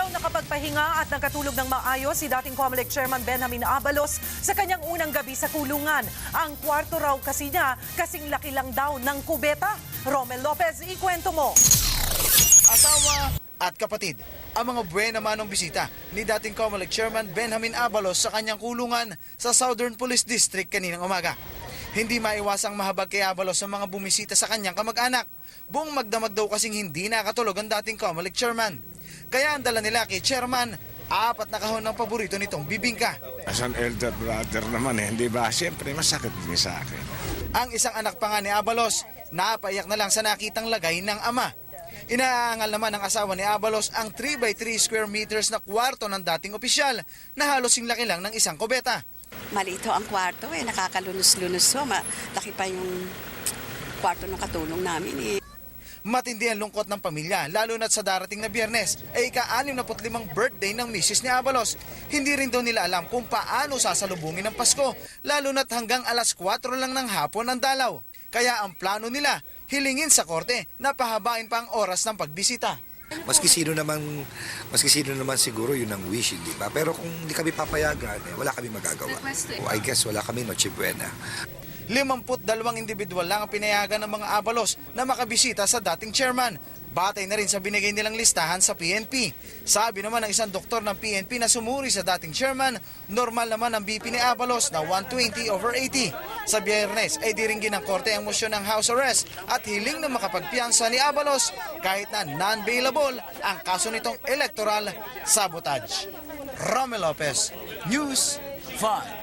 raw nakapagpahinga at nagkatulog ng maayos si dating COMELEC Chairman Benjamin Abalos sa kanyang unang gabi sa kulungan. Ang kwarto raw kasi niya kasing laki lang daw ng kubeta. Romel Lopez, ikwento mo. asawa at kapatid. Ang mga buena manong bisita ni dating COMELEC Chairman Benjamin Abalos sa kanyang kulungan sa Southern Police District kaninang umaga. Hindi maiwasang mahabag kay Abalos sa mga bumisita sa kanyang kamag-anak. Buong magdamag daw kasing hindi nakatulog ang dating COMELEC Chairman. Kaya ang dala nila kay Chairman, apat na kahon ng paborito nitong bibingka. As an elder brother naman eh, hindi ba? Siyempre, masakit din sa akin. Ang isang anak pa nga ni Abalos, napaiyak na lang sa nakitang lagay ng ama. Inaangal naman ng asawa ni Abalos ang 3 by 3 square meters na kwarto ng dating opisyal na halos yung laki lang ng isang kubeta. Malito ang kwarto eh, nakakalunos-lunos so, malaki pa yung kwarto ng katulong namin eh. Matindi ang lungkot ng pamilya, lalo na't sa darating na biyernes ay ika-65 birthday ng misis ni Abalos. Hindi rin daw nila alam kung paano sasalubungin ang Pasko, lalo na't hanggang alas 4 lang ng hapon ang dalaw. Kaya ang plano nila, hilingin sa korte na pahabain pa ang oras ng pagbisita. Maski sino naman, maski sino naman siguro yun ang wish, di ba? Pero kung hindi kami papayagan, eh, wala kami magagawa. O I guess wala kami Noche Buena. 52 individual lang ang pinayagan ng mga abalos na makabisita sa dating chairman. Batay na rin sa binigay nilang listahan sa PNP. Sabi naman ng isang doktor ng PNP na sumuri sa dating chairman, normal naman ang BP ni Abalos na 120 over 80. Sa biyernes ay diringgin ng korte ang motion ng house arrest at hiling na makapagpiansa ni Abalos kahit na non-bailable ang kaso nitong electoral sabotage. Romel Lopez, News 5.